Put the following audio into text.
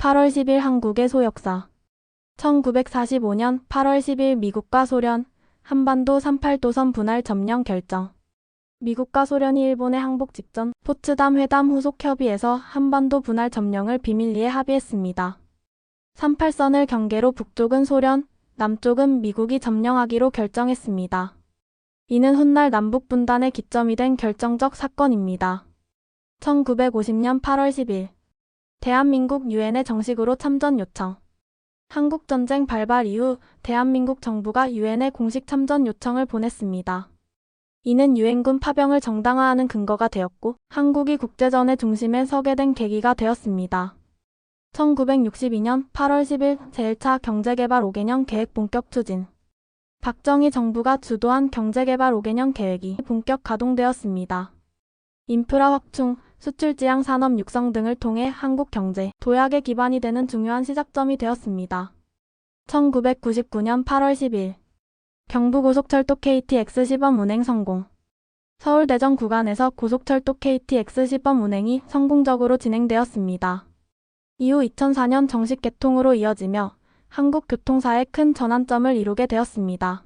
8월 10일 한국의 소역사 1945년 8월 10일 미국과 소련 한반도 38도선 분할 점령 결정 미국과 소련이 일본의 항복 직전 포츠담 회담 후속 협의에서 한반도 분할 점령을 비밀리에 합의했습니다. 38선을 경계로 북쪽은 소련, 남쪽은 미국이 점령하기로 결정했습니다. 이는 훗날 남북 분단의 기점이 된 결정적 사건입니다. 1950년 8월 10일 대한민국 유엔에 정식으로 참전 요청 한국전쟁 발발 이후 대한민국 정부가 유엔에 공식 참전 요청을 보냈습니다. 이는 유엔군 파병을 정당화하는 근거가 되었고 한국이 국제전의 중심에 서게 된 계기가 되었습니다. 1962년 8월 10일 제1차 경제개발 5개년 계획 본격 추진 박정희 정부가 주도한 경제개발 5개년 계획이 본격 가동되었습니다. 인프라 확충, 수출 지향 산업 육성 등을 통해 한국 경제, 도약의 기반이 되는 중요한 시작점이 되었습니다. 1999년 8월 10일 경부고속철도 KTX 시범 운행 성공 서울 대전 구간에서 고속철도 KTX 시범 운행이 성공적으로 진행되었습니다. 이후 2004년 정식 개통으로 이어지며 한국 교통사에 큰 전환점을 이루게 되었습니다.